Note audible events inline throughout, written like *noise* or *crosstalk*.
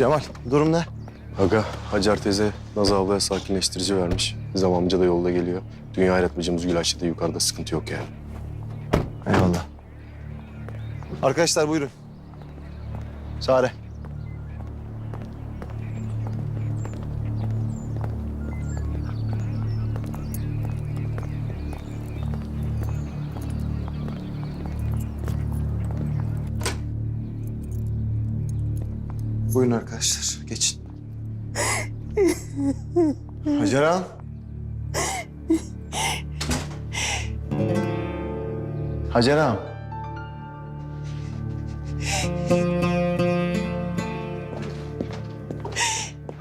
Cemal durum ne? Aga Hacer teyze Naz ablaya sakinleştirici vermiş. Nizam amca da yolda geliyor. Dünya hayrat bacımız Gülayşe de yukarıda sıkıntı yok yani. Eyvallah. Arkadaşlar buyurun. Sare. Buyurun arkadaşlar, geçin. Hacer Hanım. Hacer Hanım.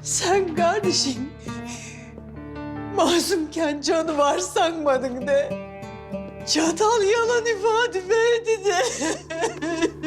Sen kardeşim masumken canı var sanmadın de. Çatal yalan ifade verdi de. *laughs*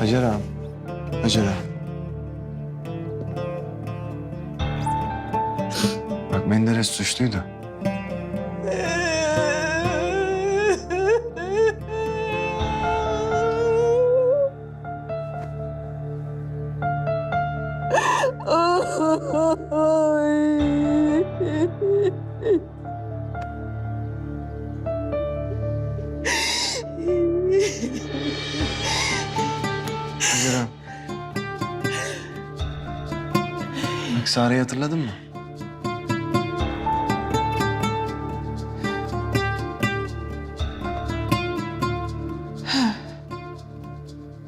Hacer Hanım. Hacer Hanım. Bak Menderes suçluydu. *laughs* Bak Sare'yi hatırladın mı?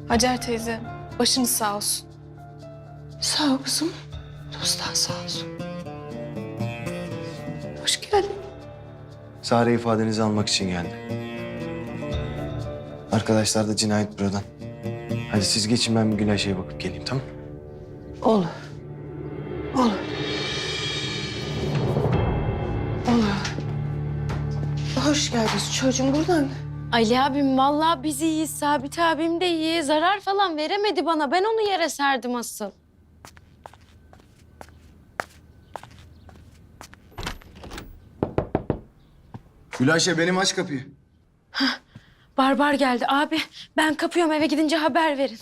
Hacer teyze, başınız sağ olsun. Sağ ol kızım. Dostlar sağ olsun. Hoş geldin. Sare ifadenizi almak için geldi. Arkadaşlar da cinayet bürodan. Hadi siz geçin ben bir Gülayşe'ye bakıp geleyim tamam Olur. Olur. Olur. Hoş geldiniz çocuğum buradan. Ali abim vallahi biz iyiyiz. Sabit abim de iyi. Zarar falan veremedi bana. Ben onu yere serdim asıl. Gülayşe benim aç kapıyı. Barbar geldi. Abi ben kapıyorum eve gidince haber verin.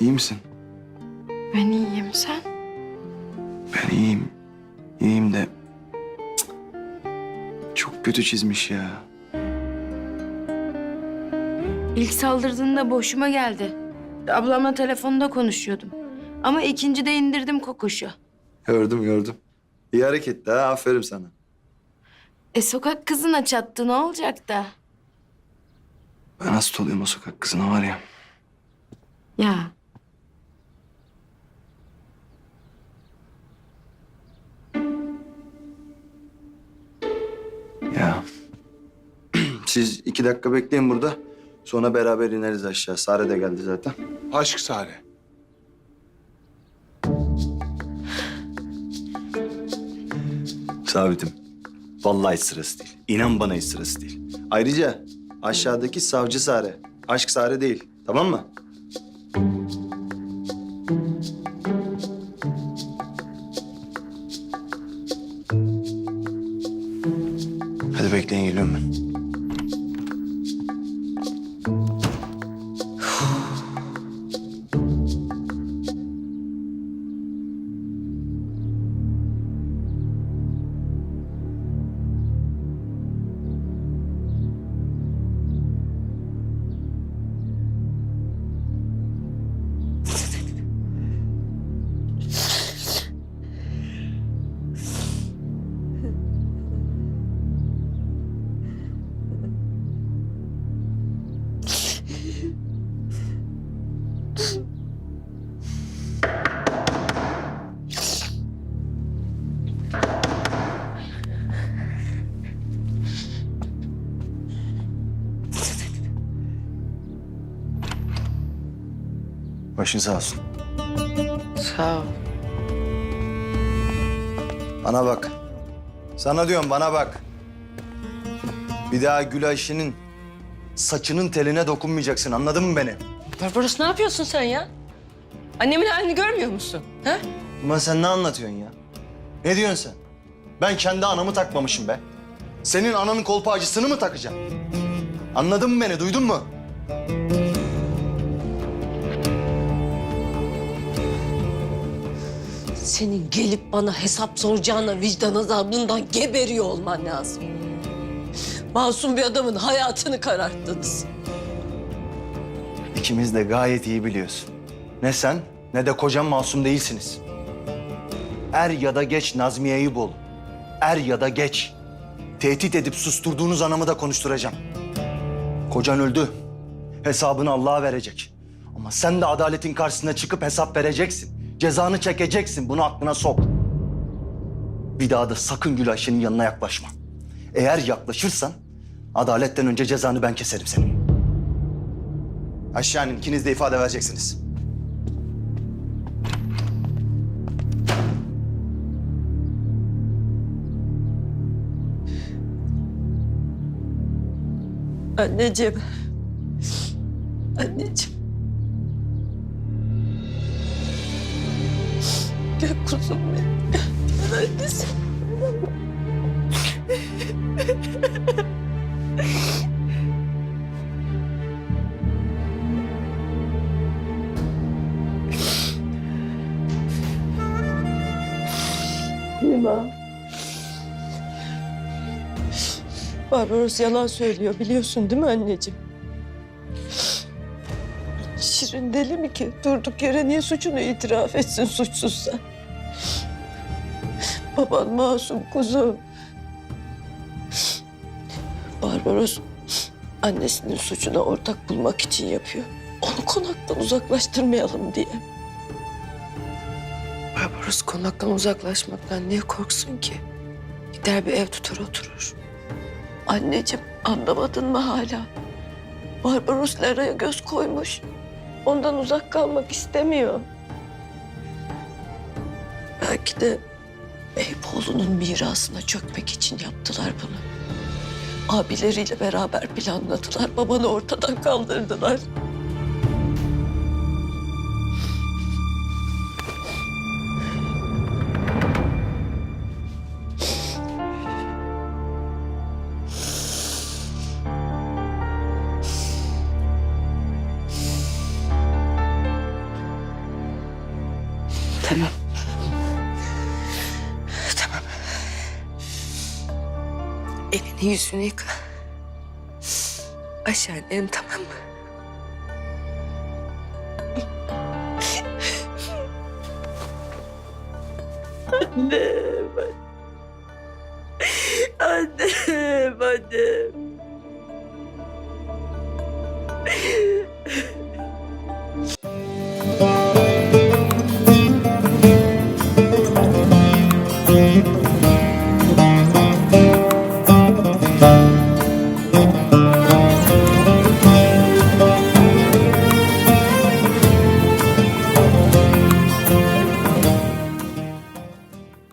İyi misin? Ben iyiyim sen. Ben iyiyim. İyiyim de... Cık. Çok kötü çizmiş ya. İlk saldırdığında boşuma geldi. Ablamla telefonda konuşuyordum. Ama ikinci de indirdim kokuşu. Gördüm gördüm. İyi hareketti ha aferin sana. E sokak kızına çattı ne olacak da? Ben hasta oluyorum o sokak kızına var ya. Ya Siz iki dakika bekleyin burada. Sonra beraber ineriz aşağı. Sare de geldi zaten. Aşk Sare. Sabitim. Vallahi hiç sırası değil. İnan bana hiç sırası değil. Ayrıca aşağıdaki savcı Sare. Aşk Sare değil. Tamam mı? Başın sağ olsun. Sağ ol. Bana bak. Sana diyorum bana bak. Bir daha Gül Ayşe'nin saçının teline dokunmayacaksın anladın mı beni? Barbaros ne yapıyorsun sen ya? Annemin halini görmüyor musun? Ha? Ulan sen ne anlatıyorsun ya? Ne diyorsun sen? Ben kendi anamı takmamışım be. Senin ananın kolpa acısını mı takacağım? Anladın mı beni, duydun mu? Senin gelip bana hesap soracağına vicdan azabından geberiyor olman lazım. Masum bir adamın hayatını kararttınız. İkimiz de gayet iyi biliyorsun. Ne sen ne de kocam masum değilsiniz. Er ya da geç Nazmiye'yi bul. Er ya da geç. Tehdit edip susturduğunuz anamı da konuşturacağım. Kocan öldü. Hesabını Allah'a verecek. Ama sen de adaletin karşısına çıkıp hesap vereceksin. Cezanı çekeceksin. Bunu aklına sok. Bir daha da sakın Gül Ayşe'nin yanına yaklaşma. Eğer yaklaşırsan adaletten önce cezanı ben keserim senin. Aşağı inin. ikiniz de ifade vereceksiniz. Anneciğim. Anneciğim. Gel kuzum benim. Annesi. Lima. Barbaros yalan söylüyor biliyorsun değil mi anneciğim? Şirin deli mi ki? Durduk yere niye suçunu itiraf etsin suçsuzsa? Baban masum kuzum. Barbaros annesinin suçuna ortak bulmak için yapıyor. Onu konaktan uzaklaştırmayalım diye. Barbaros konaktan uzaklaşmaktan niye korksun ki? Gider bir ev tutar oturur. Anneciğim anlamadın mı hala? Barbaros Lara'ya göz koymuş. Ondan uzak kalmak istemiyor. Belki de Eyüpoğlu'nun mirasına çökmek için yaptılar bunu. Abileriyle beraber planladılar. Babanı ortadan kaldırdılar. Tamam. Yüzünü yıka. Aşağı inelim tamam mı? Annem, annem. Thank